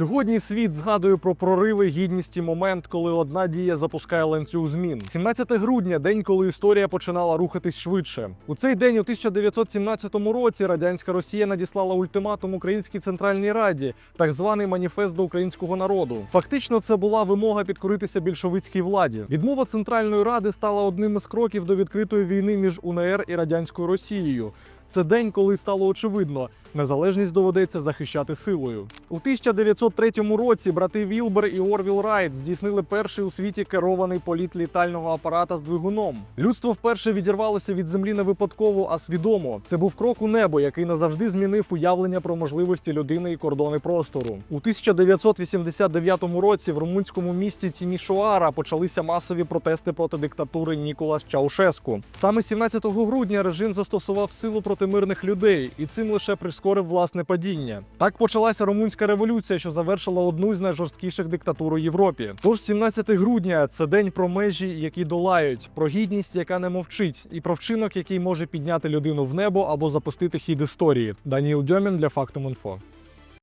Сьогодні світ згадує про прориви, гідність і момент, коли одна дія запускає ланцюг змін. 17 грудня день, коли історія починала рухатись швидше. У цей день, у 1917 році, радянська Росія надіслала ультиматум Українській Центральній Раді, так званий маніфест до українського народу. Фактично, це була вимога підкоритися більшовицькій владі. Відмова Центральної Ради стала одним із кроків до відкритої війни між УНР і радянською Росією. Це день, коли стало очевидно, незалежність доведеться захищати силою. У 1903 році брати Вілбер і Орвіл Райт здійснили перший у світі керований політ літального апарата з двигуном. Людство вперше відірвалося від землі не випадково, а свідомо. Це був крок у небо, який назавжди змінив уявлення про можливості людини і кордони простору. У 1989 році в румунському місті Тімішоара почалися масові протести проти диктатури Ніколас Чаушеску. Саме 17 грудня режим застосував силу проти мирних людей, і цим лише прискорив власне падіння. Так почалася румунська революція, що завершила одну з найжорсткіших диктатур у Європі. Тож 17 грудня це день про межі, які долають, про гідність, яка не мовчить, і про вчинок, який може підняти людину в небо або запустити хід історії. Даніл Дьомін для Фактум Інфо.